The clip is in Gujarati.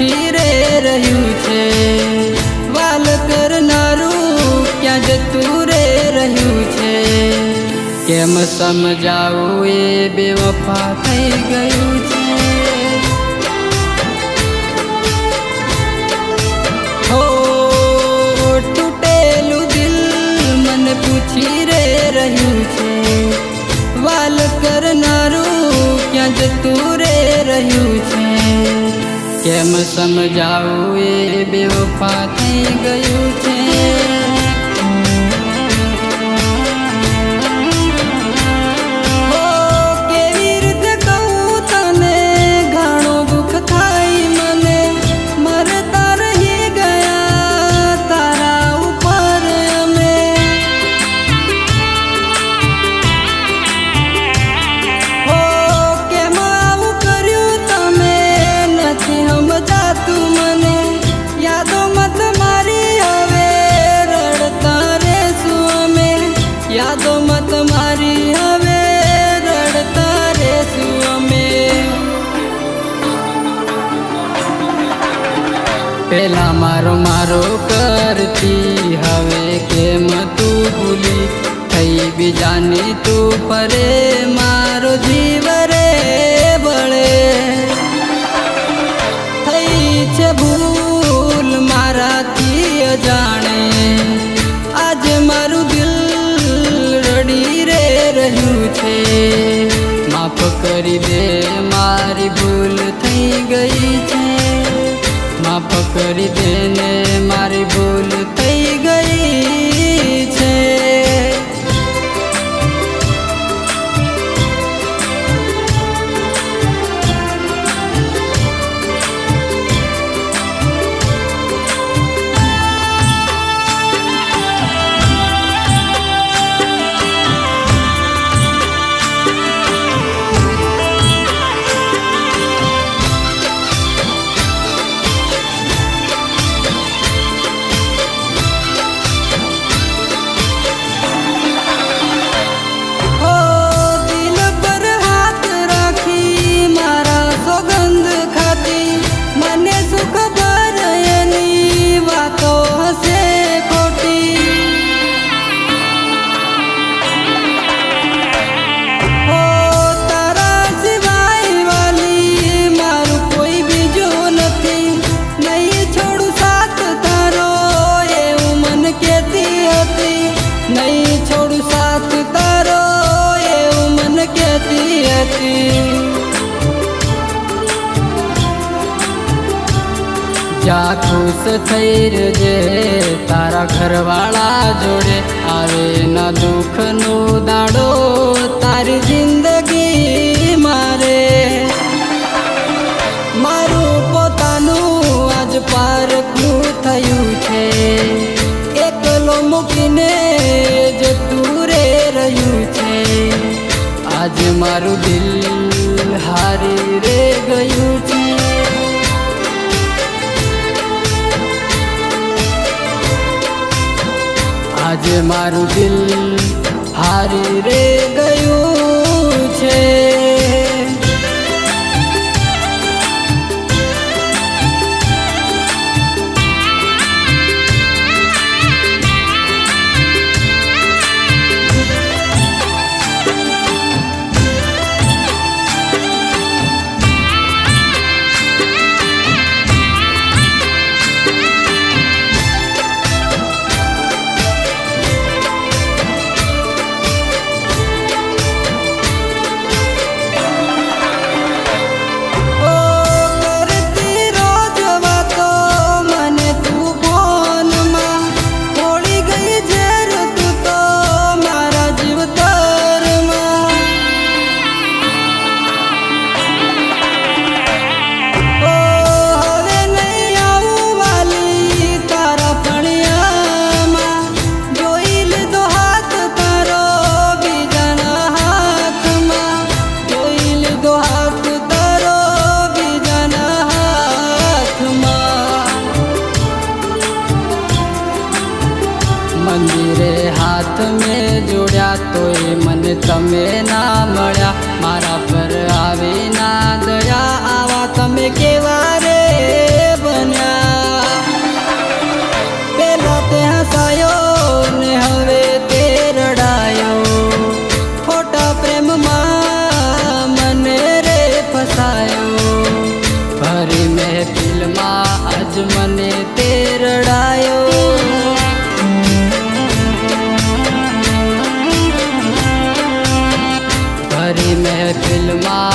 પૂછી રે રહ્યું છે. વાલ કરનારું ક્યાં જતું રે રહ્યું છે? કેમ સમજાવું એ બેવફા થઈ ગયું છે? તૂટેલું દિલ મને રહ્યું છે. વાલ કરનારું ક્યાં જતું રે રહ્યું છે? કેમ સમજાવું એ બેવફા થઈ ગયું છે. પેલા મારો મારો કરતી, હવે કેમ તું ભૂલી? થઈ બીજાની તું પરે મારો જીવ રે બળે થઈ છે ભૂલ મારાથી અજાણે. આજે મારું દિલ રડી રે રહ્યું છે. માફ કરી દે, મારી ભૂલ થઈ ગઈ છે. માફ કરી દે ને મારી ભૂલ થઈ ખુશ થઈ રજે તારા ઘરવાળા જોડે આવે ના દુઃખનો દાડો, તારી જિંદગી મારે. મારું પોતાનું આજ પારખું થયું છે. એકલો મૂકીને જ દૂરે રહ્યું છે. આજ મારું દિલ હારી રે ગયું છે આજે મારું દિલ હારી રે ગયું. હાથ મેં જોડ્યા તોય મને તમે ના મળ્યા. મારા પર આવી ના દયા. આવા તમે કેવા फिल्मा